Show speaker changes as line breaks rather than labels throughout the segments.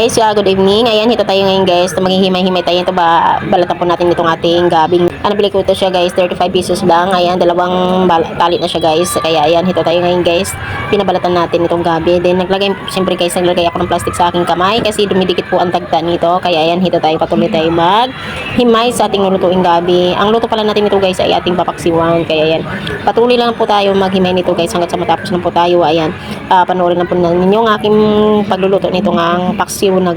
Guys, uh, good evening. Ayan, hito tayo ngayon guys. Maghihimay-himay tayo. Ito ba, balatan po natin itong ating gabing. Ano, bili ko ito siya guys, 35 pesos lang. Ayan, dalawang bal- tali na siya guys. Kaya ayan, hito tayo ngayon guys. Pinabalatan natin itong gabi. Then naglagay, siyempre guys, naglagay ako ng plastic sa aking kamay kasi dumidikit po ang tagta nito. Kaya ayan, hito tayo patuloy tayo mag himay sa ating lutuing gabi. Ang luto pala natin ito guys ay ating papaksiwan. Kaya ayan, patuloy lang po tayo maghimay nito guys hanggat sa matapos na po tayo. Ayan, uh, panoorin lang po ninyo ang aking pagluluto nito ng paksiw na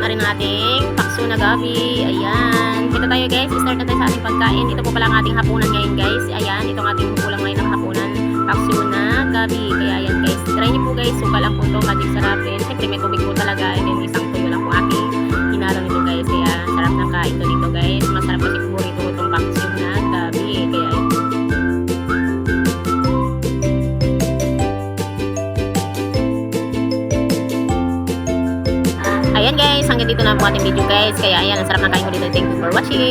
guys, sa wakas luto na rin ang ating pakso na gabi. Ayan. Ito tayo guys, start na tayo sa ating pagkain. Ito po pala ang ating hapunan ngayon guys. Ayan, itong ating kulang ngayon ng hapunan. Pakso na gabi. Kaya ayan guys, try niyo po guys. Suka lang po ito, magic sarap din. Siyempre may tubig po talaga. And then isang tuyo lang po aking hinalo nito guys. Kaya sarap ng kain to dito guys. Ayan guys, hanggang dito na po ating video guys. Kaya ayan, ang sarap ng kain ko dito. Thank you for watching.